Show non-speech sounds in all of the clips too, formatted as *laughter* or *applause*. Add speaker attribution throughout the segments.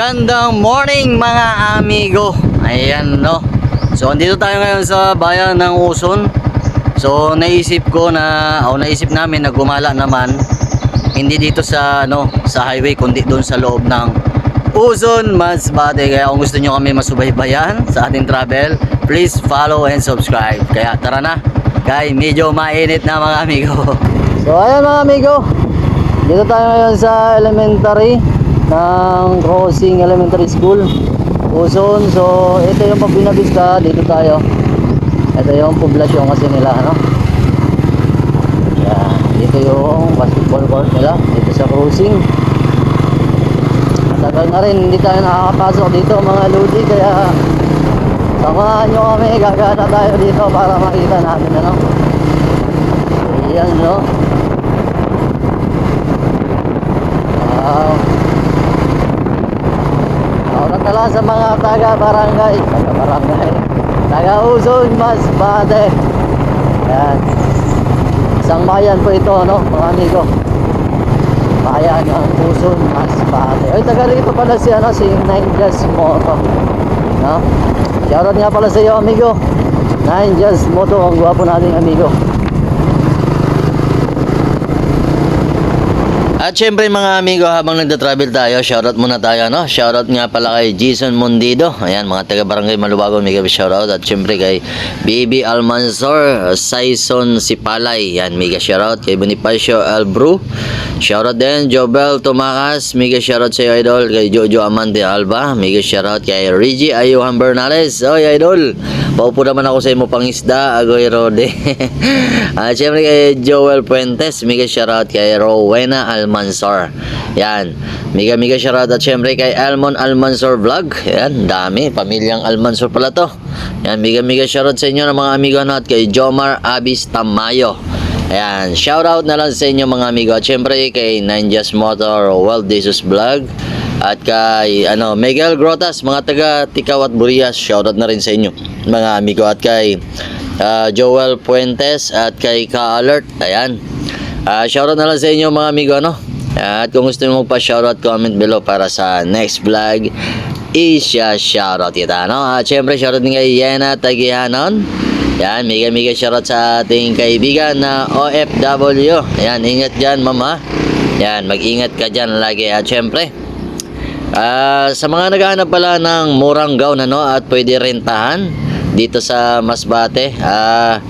Speaker 1: Magandang morning mga amigo. Ayan no. So andito tayo ngayon sa bayan ng Uson. So naisip ko na o naisip namin na gumala naman hindi dito sa ano sa highway kundi doon sa loob ng Uson Masbate. Kaya kung gusto niyo kami masubaybayan sa ating travel, please follow and subscribe. Kaya tara na. Kaya medyo mainit na mga amigo. So ayan mga amigo. Dito tayo ngayon sa elementary ng Crossing Elementary School Uson so ito yung Pabinabista dito tayo. Ito yung poblasyon kasi nila ano? Yan. Dito yung basketball court nila. Dito sa Crossing matagal na rin. Hindi tayo nakakapasok dito mga ludi. Kaya samahan nyo kami. Gagana tayo dito para makita natin ano? Yan no wow Sa mga taga barangay, taga barangay, taga Uzon, Masbate. Yan. Isang bayan po ito, no, mga amigo. Bayan ng Uzon, Masbate. Ay, taga rito pala si, ano, si Nine Just Moto. No? Shoutout nga pala sa iyo, amigo. Nine Just Moto, ang gwapo nating amigo. At syempre mga amigo habang nagda-travel tayo, shoutout muna tayo no. Shoutout nga pala kay Jason Mundido. Ayan mga taga Barangay Malubagon, mega shoutout at syempre kay BB Almanzor, Saison Sipalay. Yan mega shoutout kay Bonifacio Albru. Shoutout din Jobel Tumakas, mega shoutout sa iyo idol kay Jojo Amante Alba. Mega shoutout kay Reggie Ayuhan Bernales. Oy idol. Paupo naman ako sa imo pangisda, Agoy Rode. *laughs* At syempre kay Joel Puentes, mega shoutout kay Rowena Almanzor. Yan. Mega mega shoutout at syempre kay Almon Almanzor Vlog. Yan, dami. Pamilyang Almanzor pala to. Yan, mega mega shoutout sa inyo ng mga amigo na at kay Jomar Abis Tamayo. Ayan, shoutout na lang sa inyo mga amigo. At syempre kay Ninjas Motor World Jesus Vlog. At kay ano, Miguel Grotas, mga taga Tikaw at Burias, shoutout na rin sa inyo mga amigo. At kay ah, Joel Puentes at kay Ka-Alert. Ayan. Ah, shoutout na lang sa inyo mga amigo ano. At kung gusto niyo magpa-shoutout, comment below para sa next vlog. Isya shoutout kita no. At syempre shoutout din kay Yena Tagihanon. Yan, mega mega shoutout sa ating kaibigan na OFW. Yan, ingat diyan mama. Yan, mag-ingat ka diyan lagi. At syempre, Ah, sa mga naghahanap pala ng murang gown ano at pwede rentahan dito sa Masbate, ah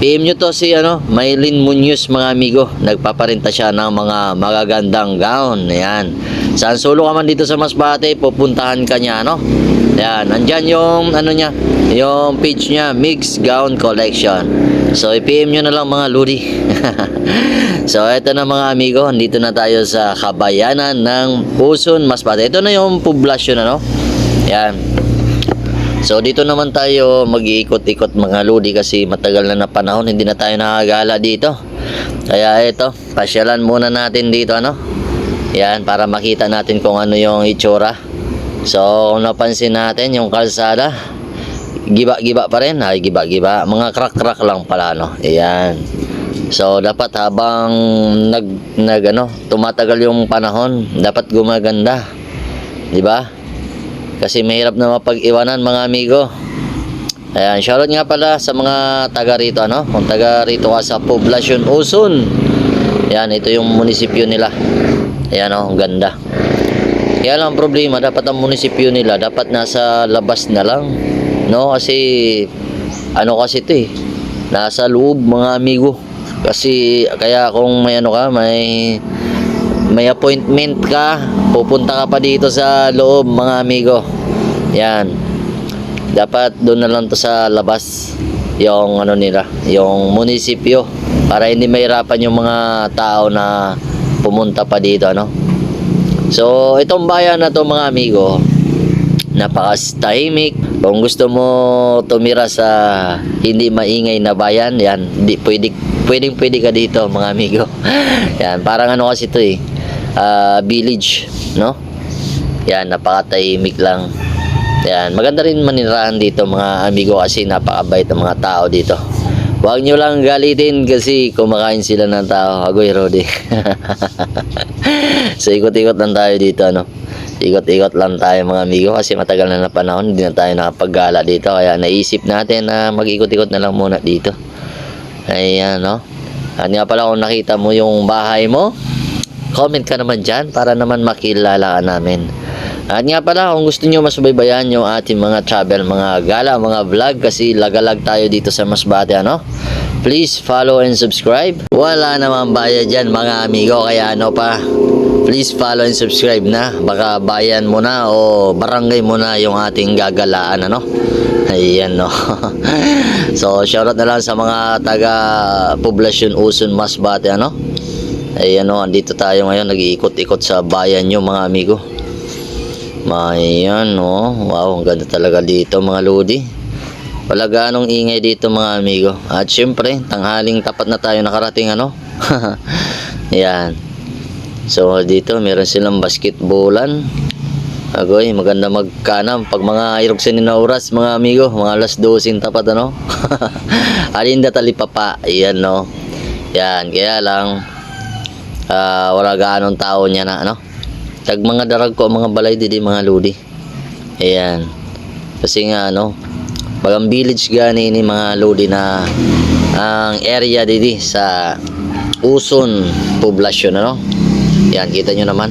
Speaker 1: PM nyo to si ano, Maylin Munoz mga amigo. Nagpaparenta siya ng mga magagandang gown. Ayan. Saan solo ka man dito sa Masbate, pupuntahan ka niya, no? Ayan, andyan yung ano niya, yung page niya, Mix Gown Collection. So, i-PM nyo na lang mga ludi. *laughs* so, eto na mga amigo, dito na tayo sa kabayanan ng Puson, Masbate. Ito na yung poblasyon, ano? Yan. So, dito naman tayo mag-iikot-ikot mga ludi kasi matagal na na panahon, hindi na tayo nakagala dito. Kaya ito, pasyalan muna natin dito, ano? Yan, para makita natin kung ano yung itsura. So, kung napansin natin yung kalsada, giba-giba pa rin. Ay, giba-giba. Mga crack-crack lang pala, no? Ayan. So, dapat habang nag, nag ano, tumatagal yung panahon, dapat gumaganda. Di ba? Kasi mahirap na mapag-iwanan, mga amigo. Ayan, shoutout nga pala sa mga taga rito, ano? Kung taga rito ka sa Poblacion Uson. Ayan, ito yung munisipyo nila. Ayan, oh, ang ganda. Kaya lang ang problema, dapat ang munisipyo nila, dapat nasa labas na lang. No, kasi, ano kasi ito eh, nasa loob mga amigo. Kasi, kaya kung may ano ka, may, may appointment ka, pupunta ka pa dito sa loob mga amigo. Yan. Dapat doon na lang to sa labas yung ano nila, yung munisipyo para hindi mahirapan yung mga tao na pumunta pa dito ano. So, itong bayan na to mga amigo, napakastahimik. Kung gusto mo tumira sa hindi maingay na bayan, yan, di pwede pwedeng pwede ka dito mga amigo. *laughs* yan, parang ano kasi ito eh, ah, village, no? Yan, napakatahimik lang. Yan, maganda rin manirahan dito mga amigo kasi napakabait ng mga tao dito. Huwag nyo lang galitin kasi kumakain sila ng tao. Agoy, Rodi. *laughs* so, ikot-ikot lang tayo dito, ano. ikot-ikot lang tayo mga amigo kasi matagal na na panahon hindi na tayo nakapaggala dito kaya naisip natin na mag-ikot-ikot na lang muna dito ayan no at nga pala kung nakita mo yung bahay mo comment ka naman dyan para naman makilala ka namin at nga pala kung gusto nyo masubaybayan yung ating mga travel mga gala mga vlog kasi lagalag tayo dito sa Masbate ano please follow and subscribe wala naman bayad dyan mga amigo kaya ano pa please follow and subscribe na. Baka bayan mo na o barangay mo na yung ating gagalaan ano. Ayan no. *laughs* so shoutout na lang sa mga taga poblasyon Uson Masbate ano. Ayan no, andito tayo ngayon nag-iikot-ikot sa bayan nyo mga amigo. Ayan no. Wow, ang ganda talaga dito mga lodi. Wala ganong ingay dito mga amigo. At syempre, tanghaling tapat na tayo nakarating ano. *laughs* Ayan. So dito meron silang basketballan. Agoy, maganda magkanam pag mga irog sa na oras mga amigo, mga alas 12 tapat ano. *laughs* Alinda talipapa, ayan no. Yan, kaya lang ah, wala gaanong tao niya na ano. Tag mga darag ko mga balay di mga ludi. Ayan. Kasi nga ano, bagang village gani ni mga lodi na ang area didi sa Uson poblasyon ano. Yan, kita nyo naman.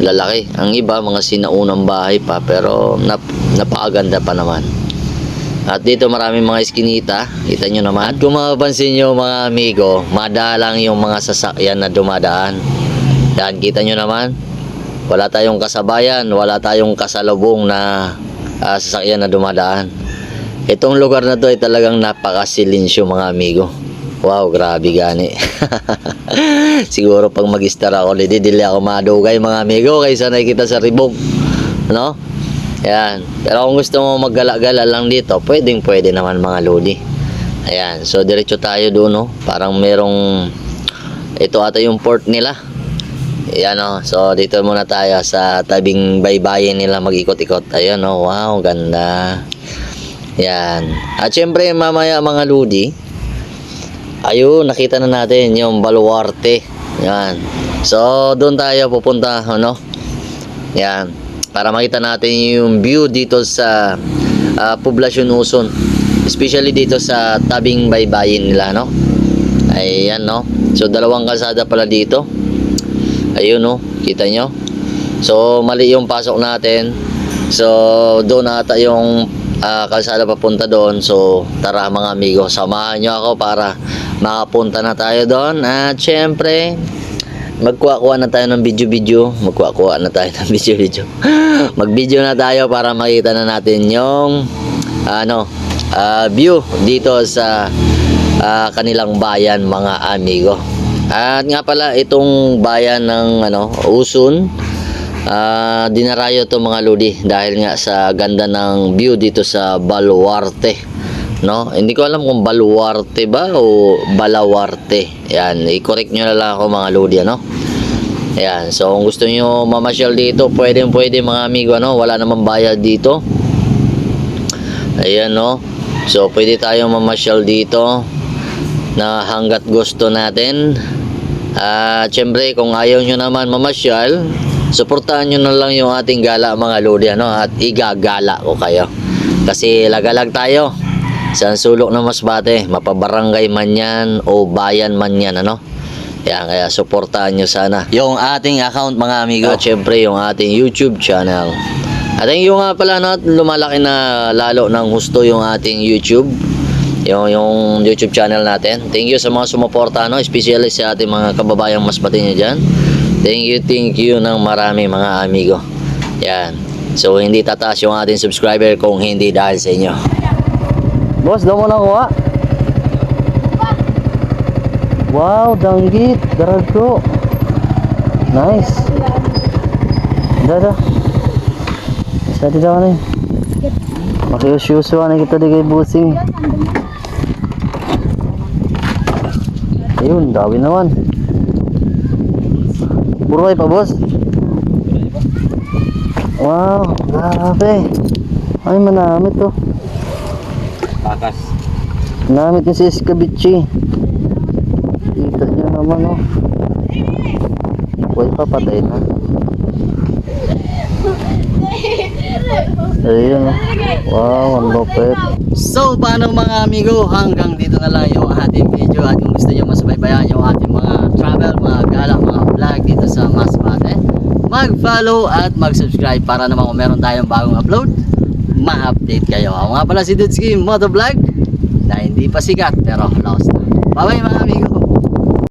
Speaker 1: Lalaki. Ang iba, mga sinaunang bahay pa. Pero nap napakaganda pa naman. At dito marami mga iskinita. Kita nyo naman. At kung mapapansin nyo mga amigo, madalang yung mga sasakyan na dumadaan. Yan, kita nyo naman. Wala tayong kasabayan, wala tayong kasalubong na ah, sasakyan na dumadaan. Itong lugar na to ay talagang napakasilinsyo mga amigo. Wow, grabe gani. *laughs* Siguro pag mag-star ako, hindi dili ako madugay mga amigo kaysa nakikita sa ribog. No? Yan. Pero kung gusto mo maggala-gala lang dito, pwedeng pwede naman mga lodi. Ayan. So, diretso tayo doon, no? Parang merong, ito ata yung port nila. Ayan, no? So, dito muna tayo sa tabing baybayin nila mag-ikot-ikot. Ayan, no? Wow, ganda. Yan. At syempre, mamaya mga lodi, ayun, nakita na natin yung baluarte. Yan. So, doon tayo pupunta, ano? Yan. Para makita natin yung view dito sa ah, Poblasyon Uson. Especially dito sa tabing baybayin nila, no? Ayan, no? So, dalawang kalsada pala dito. Ayun, no? Kita nyo? So, mali yung pasok natin. So, doon ata yung ah, kalsada papunta doon. So, tara mga amigo, samahan nyo ako para makapunta na tayo doon. At syempre, magkuha-kuha na tayo ng video-video. Magkuha-kuha na tayo ng *laughs* video-video. Mag-video na tayo para makita na natin yung ano, ah, view dito sa ah, kanilang bayan mga amigo. At nga pala itong bayan ng ano, Usun, ah, dinarayo to mga lodi dahil nga sa ganda ng view dito sa Baluarte. No? Hindi ko alam kung Baluarte ba o Balawarte. Yan, i-correct nyo na lang ako mga lodi ano. Ayan, so kung gusto niyo mamasyal dito, pwede pwede mga amigo ano, wala namang bayad dito. Ayan no. So pwede tayong mamasyal dito na hanggat gusto natin. At syempre kung ayaw nyo naman mamasyal, suportahan nyo na lang yung ating gala mga lodi ano, at igagala ko kayo. Kasi lagalag tayo sa sulok ng Masbate, mapabarangay man yan o bayan man yan ano. Yan, kaya suportahan nyo sana yung ating account mga amigo. At syempre yung ating YouTube channel. At you nga pala no, at lumalaki na lalo ng gusto yung ating YouTube. Yung, yung YouTube channel natin. Thank you sa mga sumuporta, no? especially sa ating mga kababayang mas pati nyo dyan. Thank you, thank you ng marami mga amigo. Yan. So, hindi tataas yung ating subscriber kung hindi dahil sa inyo. Boss, daw mo na kuha. Wow, danggit. Darago. Nice. Dada. Sa di daw na yun. Makiusyusuan na kita di kay busing. Ayun, dawin naman. Buray pa, boss. Wow, grabe. Ay, manamit to.
Speaker 2: Takas.
Speaker 1: Manamit yung si Escabici. Kita niyo naman, oh. Buhay pa, patay na.
Speaker 3: Ayun. Wow, ang lupit. So, paano mga amigo? Hanggang dito na lang yung ating video. At kung gusto nyo masubaybayan yung ating mga travel, mga gala, mga vlog dito sa Masbate, mag-follow at mag-subscribe para naman kung meron tayong bagong upload, ma-update kayo. Ako nga pala si Dudski Motovlog na hindi pa sikat pero lost na. Bye-bye mga amigo!